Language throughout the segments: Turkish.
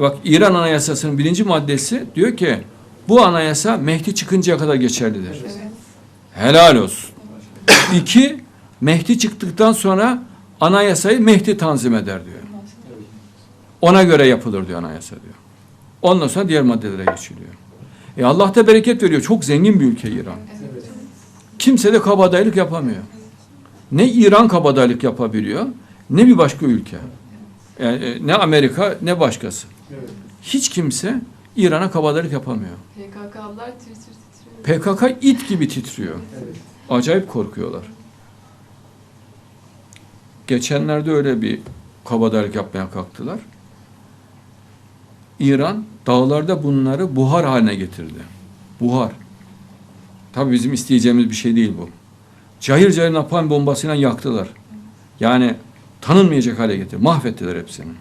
Bak İran Anayasası'nın birinci maddesi diyor ki bu anayasa Mehdi çıkıncaya kadar geçerlidir. Evet. Helal olsun. İki, Mehdi çıktıktan sonra anayasayı Mehdi tanzim eder diyor. Ona göre yapılır diyor anayasa diyor. Ondan sonra diğer maddelere geçiliyor. E Allah da bereket veriyor. Çok zengin bir ülke İran. Evet. Kimse de kabadayılık yapamıyor. Ne İran kabadayılık yapabiliyor, ne bir başka ülke. Yani e, ne Amerika, ne başkası. Evet. Hiç kimse İran'a kabadayılık yapamıyor. PKK'lılar tir tir titriyor. PKK it gibi titriyor. Evet. Acayip korkuyorlar. Geçenlerde öyle bir kabadayılık yapmaya kalktılar. İran dağlarda bunları buhar haline getirdi. Buhar. Tabii bizim isteyeceğimiz bir şey değil bu. Cahil cahil napalm bombasıyla yaktılar. Yani tanınmayacak hale getirdi. Mahvettiler hepsini.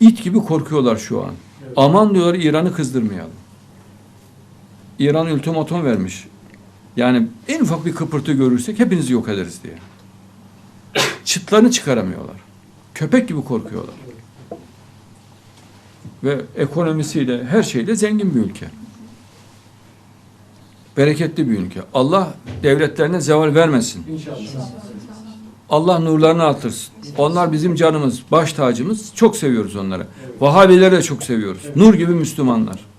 İt gibi korkuyorlar şu an. Evet. Aman diyorlar İran'ı kızdırmayalım. İran ultimatum vermiş. Yani en ufak bir kıpırtı görürsek hepinizi yok ederiz diye. Çıtlarını çıkaramıyorlar. Köpek gibi korkuyorlar. Ve ekonomisiyle, her şeyle zengin bir ülke. Bereketli bir ülke. Allah devletlerine zeval vermesin. İnşallah. Allah nurlarını artırsın. Onlar bizim canımız, baş tacımız. Çok seviyoruz onları. Vahabileri de çok seviyoruz. Nur gibi Müslümanlar.